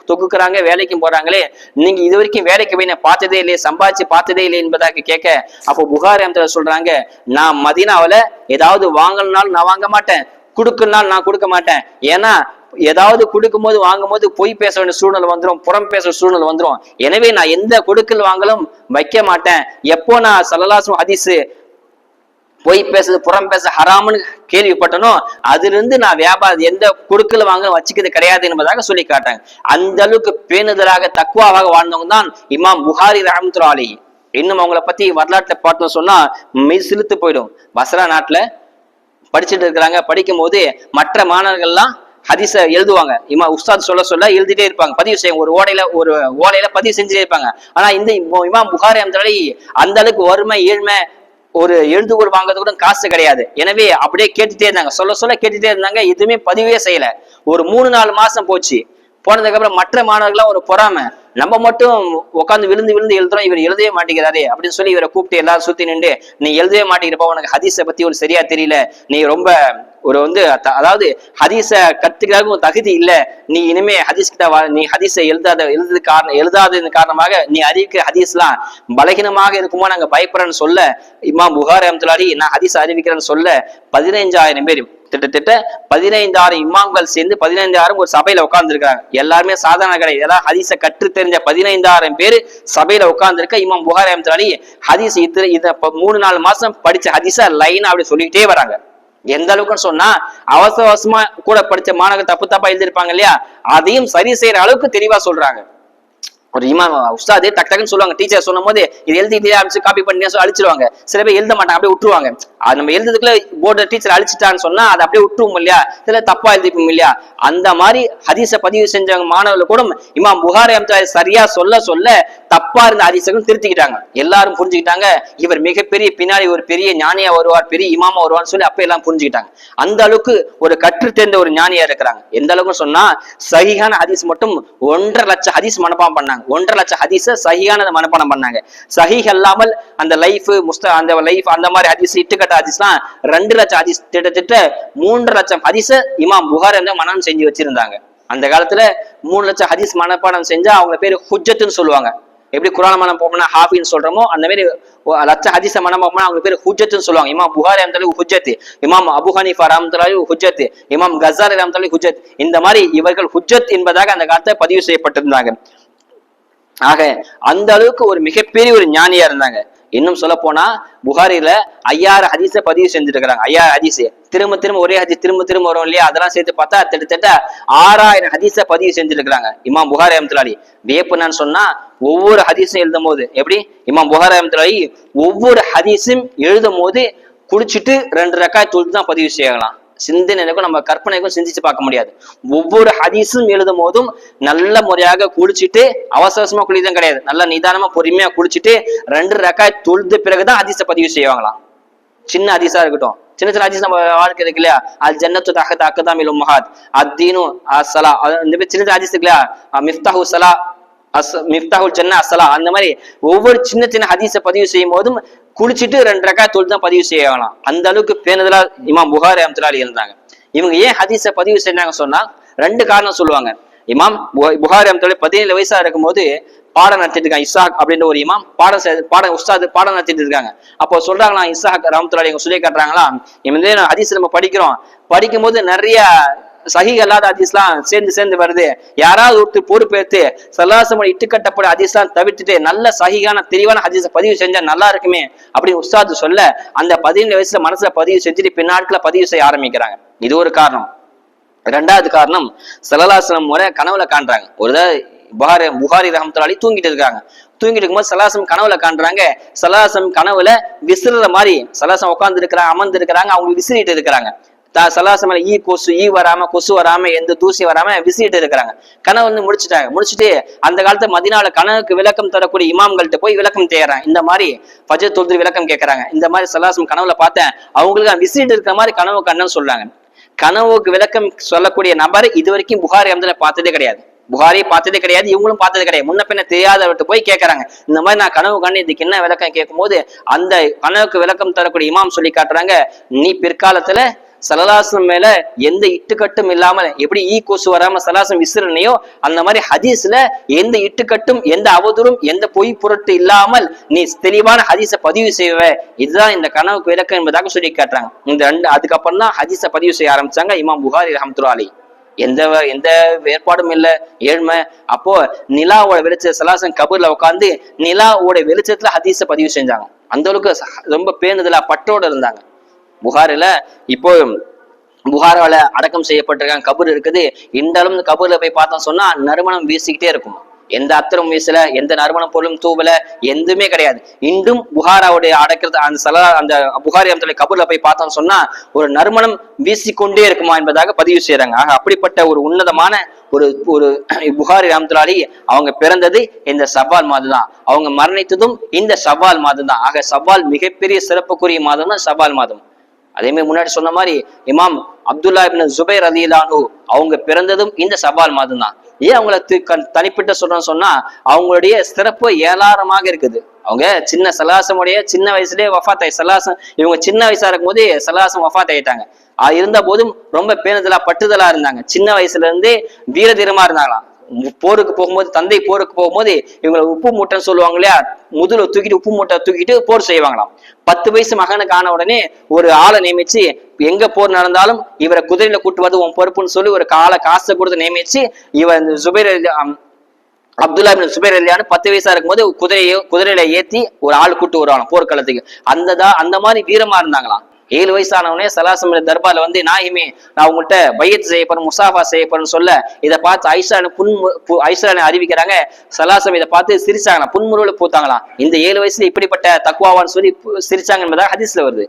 வேலைக்கும் போறாங்களே நீங்க இது வரைக்கும் வேலைக்கு போய் நான் பார்த்ததே இல்லையே சம்பாதிச்சு பார்த்ததே இல்லை என்பதாக கேட்க அப்போ புகார் அம்தால சொல்றாங்க நான் மதீனாவுல ஏதாவது வாங்கணும்னாலும் நான் வாங்க மாட்டேன் கொடுக்கணும்னாலும் நான் கொடுக்க மாட்டேன். ஏன்னா ஏதாவது கொடுக்கும் போது வாங்கும் போது பொய் பேச வேண்டிய சூழ்நிலை வந்துடும் புறம் பேசுற சூழ்நிலை வந்துடும் எனவே நான் எந்த கொடுக்கல் வாங்கலும் வைக்க மாட்டேன். எப்போ நான் சல்லலாசும் ஹதீஸ் பொய் பேசுறது புறம் பேச ஹராம்னு கேள்விப்பட்டனோ அதிலிருந்து நான் வியாபாரம் எந்த கொடுக்கல் வாங்க வச்சுக்கிறது கிடையாது என்பதாக சொல்லி காட்டாங்க அந்த அளவுக்கு பேணுதலாக தக்குவாவாக வாழ்ந்தவங்க தான் இமாம் புகாரி ரஹமத்துல்லா அலி இன்னும் அவங்கள பத்தி வரலாற்றை பார்த்தோம் சொன்னா மெய் சிலுத்து போயிடும். வசரா நாட்டுல படிச்சுட்டு இருக்கிறாங்க. படிக்கும் போது மற்ற மாணவர்கள்லாம் ஹதீஸ எழுதுவாங்க. இமா உஸ்தாத் சொல்ல சொல்ல எழுதிட்டே இருப்பாங்க. பதிவு செய்யும் ஒரு ஓடையில ஒரு ஓலையில பதிவு செஞ்சுட்டே இருப்பாங்க. ஆனா இந்த இமாம் புகாரி அந்த அந்த அளவுக்கு வறுமை ஏழ்மை ஒரு எழுதுகோள் வாங்குறது கூட காசு கிடையாது. எனவே அப்படியே கேட்டுட்டே இருந்தாங்க. சொல்ல சொல்ல கேட்டுட்டே இருந்தாங்க. எதுவுமே பதிவே செய்யல. ஒரு மூணு நாலு மாசம் போச்சு. போனதுக்கப்புறம் மற்ற மாணவர்கள்லாம் ஒரு பொறாமை. நம்ம மட்டும் உட்காந்து விழுந்து விழுந்து எழுதுறோம் இவர் எழுதவே மாட்டேங்கிறாரே அப்படின்னு சொல்லி இவரை கூப்பிட்டு எல்லாரும் சுத்தி நின்று நீ எழுதவே மாட்டேங்கிறப்ப உனக்கு ஹதீஸை பத்தி ஒரு சரியா தெரியல. நீ ரொம்ப ஒரு வந்து அதாவது ஹதீஸ கத்துக்கிறதுக்கு தகுதி இல்ல. நீ இனிமே ஹதீஸ் கிட்ட வா நீ ஹதீஸை எழுதாத எழுதுறது காரணம் எழுதாதது காரணமாக நீ அறிவிக்கிற ஹதீஸ்லாம் பலகீனமாக இருக்குமோ நாங்க பயப்படுறேன்னு சொல்ல இமாம் புகார் அஹமத்துல்லாடி நான் ஹதீஸ் அறிவிக்கிறேன்னு சொல்ல பதினைஞ்சாயிரம் பேர் கிட்டத்தட்ட பதினைந்தாயிரம் இமாம்கள் சேர்ந்து பதினைந்தாயிரம் ஒரு சபையில உட்கார்ந்துருக்காங்க எல்லாருமே சாதாரண கிடையாது எல்லாம் ஹதீஸை கற்று தெரிஞ்ச பதினைந்தாயிரம் பேர் சபையில உட்கார்ந்துருக்க இமாம் புகார் அஹமத்துல்லாடி ஹதீஸ் இத்திர இத மூணு நாலு மாசம் படிச்ச ஹதீஸை லைனா அப்படி சொல்லிக்கிட்டே வராங்க. எந்த அளவுக்குன்னு சொன்னா அவசர அவசரமா கூட படிச்ச மாணவர்கள் தப்பு தப்பா எழுதியிருப்பாங்க இல்லையா? அதையும் சரி செய்யற அளவுக்கு தெளிவா சொல்றாங்க. ஒரு இமாம் உஸ்தாது டக் டக்குன்னு சொல்லுவாங்க. டீச்சர் சொல்லும் போது இது எழுதிட்டே ஆரம்பிச்சு காப்பி பண்ணி அழிச்சிருவாங்க. சில பேர் எழுத மாட்டாங்க அப்படியே விட்டுருவாங்க. அது நம்ம எழுதுறதுக்குள்ள போர்டு டீச்சர் அழிச்சிட்டான்னு சொன்னா அதை அப்படியே விட்டுருவோம் இல்லையா? சில தப்பா எழுதிப்போம் இல்லையா? அந்த மாதிரி ஹதீஸை பதிவு செஞ்சவங்க மாணவர்கள் கூட இமாம் புகாரி அம்சா சரியா சொல்ல சொல்ல தப்பா இருந்த ஹதீஸையும் திருத்திக்கிட்டாங்க. எல்லாரும் புரிஞ்சுக்கிட்டாங்க. இவர் மிகப்பெரிய பின்னாடி ஒரு பெரிய ஞானியா வருவார் பெரிய இமாமா வருவார்னு சொல்லி அப்ப எல்லாம் புரிஞ்சுக்கிட்டாங்க. அந்த அளவுக்கு ஒரு கற்று தேர்ந்த ஒரு ஞானியா இருக்கிறாங்க. எந்த அளவுக்கு சொன்னா சரியான ஹதீஸ் மட்டும் ஒன்றரை லட்சம் ஹதீஸ் மனப்பாம் பண்ணாங்க. பண்ணாங்க. ஒன்றரை லட்சம் ஹதீஸ சஹிஹான மனப்பாடம் பண்ணாங்க. சஹீஹ் அல்லாமல் அந்த லைஃப் முஸ்த அந்த லைஃப் அந்த மாதிரி ஹதீஸ் இட்டுக்கட்ட ஹதீஸ்லாம் ரெண்டு லட்சம் ஹதீஸ் திட்டத்திட்ட மூன்று லட்சம் ஹதீஸ இமாம் புகார் வந்து மனம் செஞ்சு வச்சிருந்தாங்க. அந்த காலத்துல மூணு லட்சம் ஹதீஸ் மனப்பாடம் செஞ்சா அவங்க பேர் ஹுஜத்துன்னு சொல்லுவாங்க. எப்படி குரான மனம் போகணும்னா ஹாஃபின்னு சொல்றோமோ அந்த மாதிரி ஒ- லட்ச ஹதீஸ மனம் போகணும்னா அவங்க பேர் ஹுஜத்துன்னு சொல்லுவாங்க. இமாம் புகார் அம்தலி ஹுஜத் இமாம் அபு ஹனீஃபா ரஹமத்துல்லாஹி ஹுஜத் இமாம் கசார் ரஹமத்துல்லாஹி ஹுஜத் இந்த மாதிரி இவர்கள் ஹுஜத் என்பதாக அந்த காலத்தை பதிவு செய்யப்பட்டிருந்தாங்க. ஆக அந்த அளவுக்கு ஒரு மிகப்பெரிய ஒரு ஞானியா இருந்தாங்க. இன்னும் சொல்ல போனா புகாரில ஐயாயிரம் ஹதீஸ பதிவு செஞ்சுட்டு இருக்கிறாங்க ஐயாயிரம் ஹதீஸ். திரும்ப திரும்ப ஒரே ஹதீஸ் திரும்ப திரும்ப வரும் இல்லையா? அதெல்லாம் சேர்த்து பார்த்தா திட்டத்தட்ட ஆறாயிரம் ஹதீஸ பதிவு செஞ்சுட்டு இருக்கிறாங்க இமாம் புகார் அஹமத்துலாலி வியப்புனான்னு சொன்னா ஒவ்வொரு ஹதீஸும் எழுதும் போது எப்படி? இமாம் புகார் அஹமத்துலாலி ஒவ்வொரு ஹதீஸும் எழுதும் போது குடிச்சிட்டு ரெண்டு ரக்காய் தொழுது தான் பதிவு செய்யலாம். சிந்தனைக்கும் நம்ம கற்பனைக்கும் சிந்திச்சு பார்க்க முடியாது. ஒவ்வொரு ஹதீஸும் எழுதும் போதும் நல்ல முறையாக குளிச்சுட்டு அவசரமா குளிதான் கிடையாது. நல்லா நிதானமா பொறுமையா குளிச்சுட்டு ரெண்டு ரக்காய் தொழுது பிறகுதான் ஹதீஸை பதிவு செய்வாங்களாம். சின்ன ஹதீஸா இருக்கட்டும். சின்ன சின்ன ஹதீஸ் நம்ம வாழ்க்கை இருக்கு இல்லையா? அல் ஜன்னத்து தஹத் அக்கதாமில் உம்மஹாத். அத்தீனு அசலா இந்த சின்ன சின்ன ஹதீஸ் இருக்கு இல்லையா? மிஃப்தாஹு சலா அஸ் மிஃப்தாஹுல் ஜன்னா அசலா அந்த மாதிரி ஒவ்வொரு சின்ன சின்ன ஹதீஸை பதிவு செய்யும் போதும் குளிச்சுட்டு ரெண்டு ரக்கா தொழில் தான் பதிவு செய்யலாம். அந்த அளவுக்கு பேணுதலா இமாம் புகாரி அம்துலாலி இருந்தாங்க. இவங்க ஏன் ஹதீஸை பதிவு செஞ்சாங்க சொன்னா ரெண்டு காரணம் சொல்லுவாங்க. இமாம் புகா- புகாரி அம்துலாலி பதினேழு வயசா இருக்கும்போது பாடம் நடத்திட்டு இருக்காங்க இசாக் அப்படின்ற ஒரு இமாம் பாடம் பாடம் உஸ்தாது பாடம் நடத்திட்டு இருக்காங்க அப்போ சொல்றாங்களா இசாக் ரஹமத்துல்லாஹி இவங்க சொல்லி காட்டுறாங்களா? இவங்க ஹதீஸ் நம்ம படிக்கிறோம். படிக்கும்போது நிறைய சஹி அல்லாத அதிஸ்லாம் சேர்ந்து சேர்ந்து வருது. யாராவது ஒருத்தர் பொறுப்பேற்று சல்லாசமோட இட்டுக்கட்டப்பட அதிஸ்லாம் தவிர்த்துட்டு நல்ல சஹிகான தெளிவான ஹதீஸை பதிவு செஞ்சா நல்லா இருக்குமே அப்படின்னு உஸ்தாது சொல்ல அந்த பதினேழு வயசுல மனசுல பதிவு செஞ்சுட்டு பின்னாட்களை பதிவு செய்ய ஆரம்பிக்கிறாங்க. இது ஒரு காரணம். ரெண்டாவது காரணம் சலலாசனம் முறை கனவுல காண்றாங்க. ஒரு புகாரி புகாரி ரஹமத்துலாலி தூங்கிட்டு இருக்காங்க. தூங்கிட்டு இருக்கும்போது சலாசம் கனவுல காண்றாங்க சலாசம் கனவுல விசிறுற மாதிரி சலாசம் உட்கார்ந்து இருக்கிறாங்க அமர்ந்து இருக்கிறாங்க அவங்க விசிறிட்டு இருக்கிறாங்க. தா சலாசமலை ஈ கொசு ஈ வராம கொசு வராம எந்த தூசி வராம விசிட்டு இருக்கிறாங்க கனவு வந்து முடிச்சுட்டாங்க. முடிச்சுட்டு அந்த காலத்து மதினால கனவுக்கு விளக்கம் தரக்கூடிய இமாம்கள்ட்ட போய் விளக்கம் தேடுறாங்க. இந்த மாதிரி ஃபஜர் தொழுது விளக்கம் கேட்கறாங்க இந்த மாதிரி சலாசம் கனவுல பார்த்தேன். அவங்களுக்கு விசிட்டு இருக்கிற மாதிரி கனவு கண்ணன்னு சொல்றாங்க. கனவுக்கு விளக்கம் சொல்லக்கூடிய நபர் இது வரைக்கும் புகாரி அம்தல பார்த்ததே கிடையாது. புகாரி பார்த்ததே கிடையாது. இவங்களும் பார்த்தது கிடையாது. முன்ன பின்ன தெரியாதவர்கிட்ட போய் கேட்கறாங்க இந்த மாதிரி நான் கனவு கண்டு இதுக்கு என்ன விளக்கம் கேட்கும்போது அந்த கனவுக்கு விளக்கம் தரக்கூடிய இமாம் சொல்லி காட்டுறாங்க. நீ பிற்காலத்துல சலலாசம் மேல எந்த இட்டுக்கட்டும் இல்லாமல் எப்படி ஈ கொசு வராம சலாசம் விசிறனையோ அந்த மாதிரி ஹதீஸ்ல எந்த இட்டுக்கட்டும் எந்த அவதூறும் எந்த பொய் பொருட்டு இல்லாமல் நீ தெளிவான ஹதீஸை பதிவு செய்வ. இதுதான் இந்த கனவுக்கு விளக்கம் என்பதாக சொல்லி கேட்டாங்க இந்த ரெண்டு அதுக்கப்புறம் தான் ஹதீஸை பதிவு செய்ய ஆரம்பிச்சாங்க இமாம் புகாரி ரஹமத்துல்லா அலி எந்த எந்த ஏற்பாடும் இல்ல ஏழ்மை. அப்போ நிலாவோட வெளிச்ச சலாசன் கபூர்ல உட்காந்து நிலாவோட வெளிச்சத்துல ஹதீஸை பதிவு செஞ்சாங்க. அந்த அளவுக்கு ரொம்ப பேணுதலா பட்டோட இருந்தாங்க. புகாரில் இப்போ புகாரால அடக்கம் செய்யப்பட்டிருக்காங்க கபூர் இருக்குது. இன்றாலும் இந்த கபூர்ல போய் பார்த்தோம் சொன்னா நறுமணம் வீசிக்கிட்டே இருக்கும். எந்த அத்திரம் வீசல எந்த நறுமண பொருளும் தூவல எதுவுமே கிடையாது. இன்றும் புகாராவுடைய அடக்கிறது அந்த சல அந்த புகாரி அம்தலை கபூர்ல போய் பார்த்தோம் சொன்னா ஒரு நறுமணம் வீசிக்கொண்டே இருக்குமா என்பதாக பதிவு செய்யறாங்க ஆக அப்படிப்பட்ட ஒரு உன்னதமான ஒரு ஒரு புகாரி ராமத்துலாலி அவங்க பிறந்தது இந்த சவால் மாதம் தான். அவங்க மரணித்ததும் இந்த சவால் மாதம் தான். ஆக சவால் மிகப்பெரிய சிறப்புக்குரிய மாதம் தான் சவால் மாதம். அதேமாதிரி முன்னாடி சொன்ன மாதிரி இமாம் அப்துல்லா இப்னு ஜுபைர் அலிலானு அவங்க பிறந்ததும் இந்த சபால் மாதம் தான் ஏன் அவங்கள தி- தனிப்பிட்ட சொல்றேன்னு சொன்னா அவங்களுடைய சிறப்பு ஏலாரமாக இருக்குது. அவங்க சின்ன சலாசமுடைய சின்ன வயசுலயே வஃபாத் ஆயி சலாசம் இவங்க சின்ன வயசா இருக்கும்போதே சலாசம் வஃபாத் ஆயிட்டாங்க அது இருந்த போதும் ரொம்ப பேணுதலா பட்டுதலா இருந்தாங்க. சின்ன வயசுல இருந்தே வீரதீரமா இருந்தாங்களாம். போருக்கு போகும்போது தந்தை போருக்கு போகும்போது இவங்களை உப்பு மூட்டைன்னு சொல்லுவாங்க இல்லையா? முதுல தூக்கிட்டு உப்பு மூட்டை தூக்கிட்டு போர் செய்வாங்களாம். பத்து வயசு மகனுக்கு ஆன உடனே ஒரு ஆளை நியமிச்சு எங்க போர் நடந்தாலும் இவரை குதிரையில கூட்டுவது உன் பொறுப்புன்னு சொல்லி ஒரு காலை காசை கொடுத்து நியமிச்சு இவர் இந்த ஜுபைர் அப்துல்லா பின் சுபேர் அலியானு பத்து வயசா இருக்கும்போது குதிரையோ குதிரையில ஏத்தி ஒரு ஆள் கூட்டு வருவாங்க போர்க்களத்துக்கு. அந்த அந்த மாதிரி வீரமா இருந்தாங்களாம். ஏழு வயசானவனே சலாசம் தர்பார்ல வந்து நாயுமே நான் உங்கள்கிட்ட பையத் செய்யப்படும் முசாஃபா செய்யப்படும் சொல்ல இதை பார்த்து ஐஷா புன் ஐஷா அறிவிக்கிறாங்க. சலாசம் இதை பார்த்து சிரிச்சாங்களாம். புன்முருவில் பூத்தாங்களாம். இந்த ஏழு வயசுல இப்படிப்பட்ட தக்குவாவான்னு சொல்லி சிரிச்சாங்க என்பதாக ஹதீஸ்ல வருது.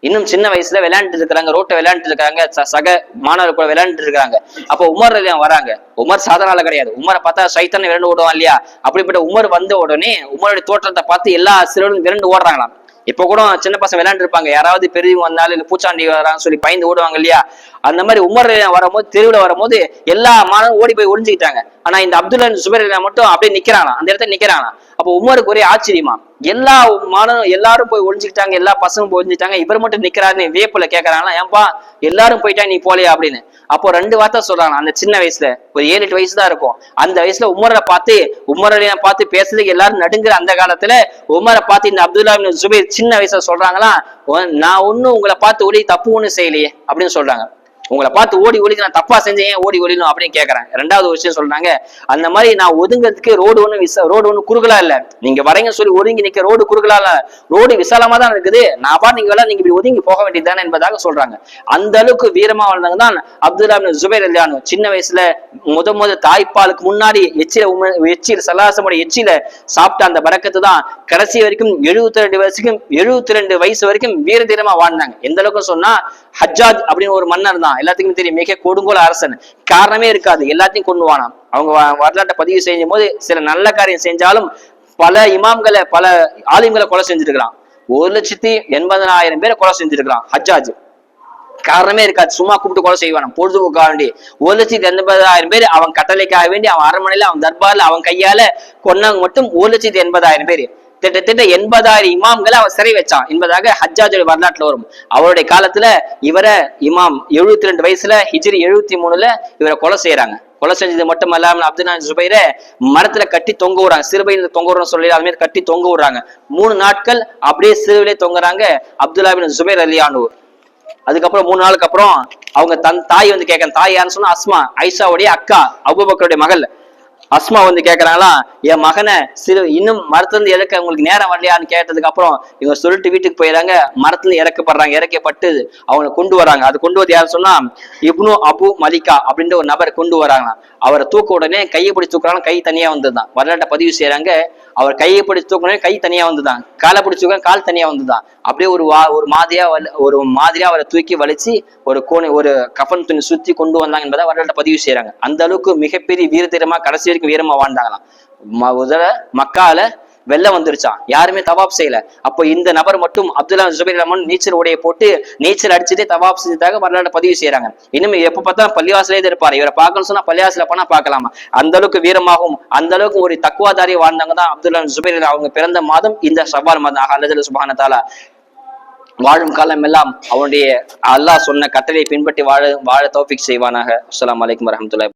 இன்னும் சின்ன வயசுல விளையாண்டு இருக்கிறாங்க ரோட்டை விளையாண்டு இருக்கிறாங்க ச- சக மாணவர் கூட விளையாண்டு இருக்காங்க அப்போ உமர் வராங்க. உமர் சாதனால கிடையாது. உமரை பார்த்தா சைத்தான விரண்டு ஓடுவான் இல்லையா? அப்படிப்பட்ட உமர் வந்த உடனே உமருடைய தோற்றத்தை பார்த்து எல்லா சிறுவனும் விரண்டு ஓடுறாங்களாம். இப்ப கூட சின்ன பசங்க விளையாண்டு இருப்பாங்க யாராவது பெரியவங்க வந்தாலும் இல்ல பூச்சாண்டி வரான்னு சொல்லி பயந்து ஓடுவாங்க இல்லையா? அந்த மாதிரி உமர் வரும்போது தெருவில் வரும்போது எல்லா மாணவரும் ஓடி போய் ஒளிஞ்சுக்கிட்டாங்க. ஆனா இந்த அப்துல்லா சுபைர் மட்டும் அப்படியே நிக்கிறானா? அந்த இடத்துல நிக்கிறானா? அப்போ உமருக்கு ஒரே ஆச்சரியமா? எல்லா மாணவரும் எல்லாரும் போய் ஒளிஞ்சுக்கிட்டாங்க. எல்லா பசங்களும் போய் ஒளிஞ்சுட்டாங்க இவர் மட்டும் நிக்கிறாருன்னு வேப்புல கேட்கறாங்களா ஏன்பா எல்லாரும் போயிட்டா நீ போலையா அப்படின்னு. அப்போ ரெண்டு வார்த்தை சொல்றாங்க. அந்த சின்ன வயசுல. ஒரு ஏழு எட்டு வயசு தான் இருக்கும். அந்த வயசுல உமரை பார்த்து உமரலியை பார்த்து பேசுறதுக்கு எல்லாரும் நடுங்குற அந்த காலத்துல உமரை பார்த்து இந்த அப்துல்லா இப்னு ஜுபைர் சின்ன வயசுல சொல்றாங்களா "உன்- நான் ஒன்னும் உங்களை பார்த்து ஒளி தப்பு ஒண்ணும் செய்யலையே அப்படின்னு சொல்றாங்க. உங்களை பார்த்து ஓடி ஓடி நான் தப்பா செஞ்சேன் ஏன் ஓடி ஓடினும் அப்படின்னு கேட்கறேன் ரெண்டாவது விஷயம் சொல்றாங்க அந்த மாதிரி நான் ஒதுங்கிறதுக்கு ரோடு ஒண்ணு விச ரோடு ஒன்று குறுகலா இல்ல. நீங்க வரீங்க சொல்லி ஒதுங்கி நிக்க ரோடு குறுகலா இல்ல. ரோடு விசாலமா தான் இருக்குது. நான் பா நீங்க வேலை நீங்க இப்படி ஒதுங்கி போக வேண்டியதுதானே என்பதாக சொல்றாங்க. அந்த அளவுக்கு வீரமா வாழ்ந்தவங்க தான் அப்துல்லா ஜுபைர் அலியானு சின்ன வயசுல முத முத தாய்ப்பாலுக்கு முன்னாடி எச்சில உம எச்சில் சலாசமுடைய எச்சில சாப்பிட்ட அந்த பறக்கத்து தான் கடைசி வரைக்கும் எழுபத்தி ரெண்டு வயசுக்கும் எழுபத்தி ரெண்டு வயசு வரைக்கும் வீர தீரமா வாழ்ந்தாங்க. எந்த அளவுக்கு சொன்னா ஹஜ்ஜாஜ் அப்படின்னு ஒரு மன்னர் தான். எல்லாத்துக்கும் தெரியும். மிக கொடுங்கோல அரசன். காரணமே இருக்காது. எல்லாத்தையும் கொண்டுவானும் அவங்க வரலாற்றை பதிவு செய்யும் போது சில நல்ல காரியம் செஞ்சாலும் பல இமாம்களை பல ஆலிம்களை கொலை செஞ்சிருக்கிறான். ஒரு லட்சத்தி எண்பதனாயிரம் பேரை கொலை செஞ்சிருக்கிறான் ஹஜ்ஜாஜ். காரணமே இருக்காது. சும்மா கூப்பிட்டு கொலை செய்வான் பொழுதுபோக்காக வேண்டி ஒரு லட்சத்தி எண்பதாயிரம் பேர் அவன் கட்டளைக்காக வேண்டி அவன் அரண்மனையில அவன் தர்பார்ல அவன் கையால கொன்னவங்க மட்டும் ஒரு லட்சத்தி எண்பதாயிரம் பேர். கிட்டத்தட்ட எண்பதாயிரம் இமாம்களை அவன் சிறை வச்சான். என்பதாக ஹஜ்ஜாஜோட வரலாற்றுல வரும். அவருடைய காலத்துல இவரை இமாம் எழுபத்தி ரெண்டு வயசுல ஹிஜ்ரி எழுபத்தி மூணுல இவரை கொலை செய்யறாங்க. கொலை செஞ்சது மட்டும் இல்லாம அப்துல்லா ஜுபைர மரத்துல கட்டி தொங்க விடுறாங்க. சிறுபையில தொங்க விடுறோம் சொல்லி அது மாதிரி கட்டி தொங்க விடுறாங்க. மூணு நாட்கள் அப்படியே சிறுவிலே தொங்குறாங்க அப்துல்லா பின் ஜுபைர் அலியானூர் அதுக்கப்புறம் மூணு நாளுக்கு அப்புறம் அவங்க தன் தாய் வந்து கேட்க தாய் யாருன்னு சொன்னா அஸ்மா ஐஷாவுடைய அக்கா அபுபக்கருடைய மகள். அஸ்மா வந்து கேக்குறாங்களா? என் மகனை சிறு இன்னும் மரத்துல இருந்து இறக்க உங்களுக்கு நேரம் வரலையான்னு கேட்டதுக்கு அப்புறம் இவங்க சொல்லிட்டு வீட்டுக்கு போயிடறாங்க மரத்துல இறக்கப்படுறாங்க இறக்கப்பட்டு அவங்களை கொண்டு வராங்க. அது கொண்டு வந்து யாரும் சொன்னா இப்னு அபு மலிகா அப்படின்ற ஒரு நபர் கொண்டு வராங்களாம். அவரை தூக்க உடனே கையை பிடிச்சி தூக்குறாங்க கை தனியா வந்துதான் வரலாற்றை பதிவு செய்யறாங்க அவர் கையை பிடிச்சி தூக்குனே கை தனியா வந்துதான் காலை பிடிச்சி தூக்க கால் தனியா வந்துதான் அப்படியே ஒரு வா ஒரு மாதிரியா வலி- ஒரு மாதிரியா அவரை தூக்கி வலிச்சு ஒரு கோணி ஒரு கஃன் துணி சுத்தி கொண்டு வந்தாங்க என்பதை வரலாற்றை பதிவு செய்யறாங்க. அந்த அளவுக்கு மிகப்பெரிய வீரதீரமா கடைசி வரைக்கும் வீரமா வாழ்ந்தாங்களாம். ம- முதல்ல மக்கால வெள்ளம் வந்துருச்சான். யாருமே தவாப் செய்யல. அப்போ இந்த நபர் மட்டும் அப்துல்லா ஜுபைர் ரஹ்மான் நீச்சல் உடைய போட்டு நீச்சல் அடிச்சுட்டு தவாப் செஞ்சதாக வரலாறு பதிவு செய்யறாங்க இன்னும் எப்ப பார்த்தா பள்ளிவாசலே இருப்பாரு. இவரை பார்க்கணும் சொன்னா பள்ளிவாசல போனா பார்க்கலாமா? அந்த அளவுக்கு வீரமாகவும் அந்த அளவுக்கு ஒரு தக்குவாதாரி வாழ்ந்தவங்க தான் அப்துல்லா ஜுபைர். அவங்க பிறந்த மாதம் இந்த சவால் மாதம். அல்லது சுபான தாலா வாழும் காலம் எல்லாம் அவனுடைய அல்லாஹ் சொன்ன கட்டளை பின்பற்றி வாழ வாழ தௌஃபிக் செய்வானாக. அஸ்லாம் வலைக்கம் வரமத்துல